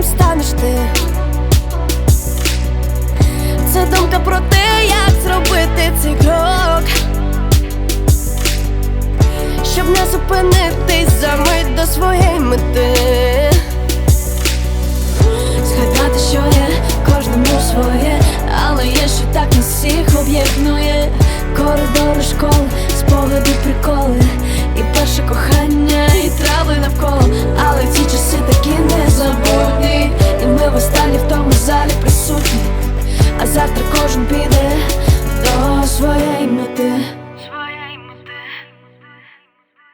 ким станеш ти.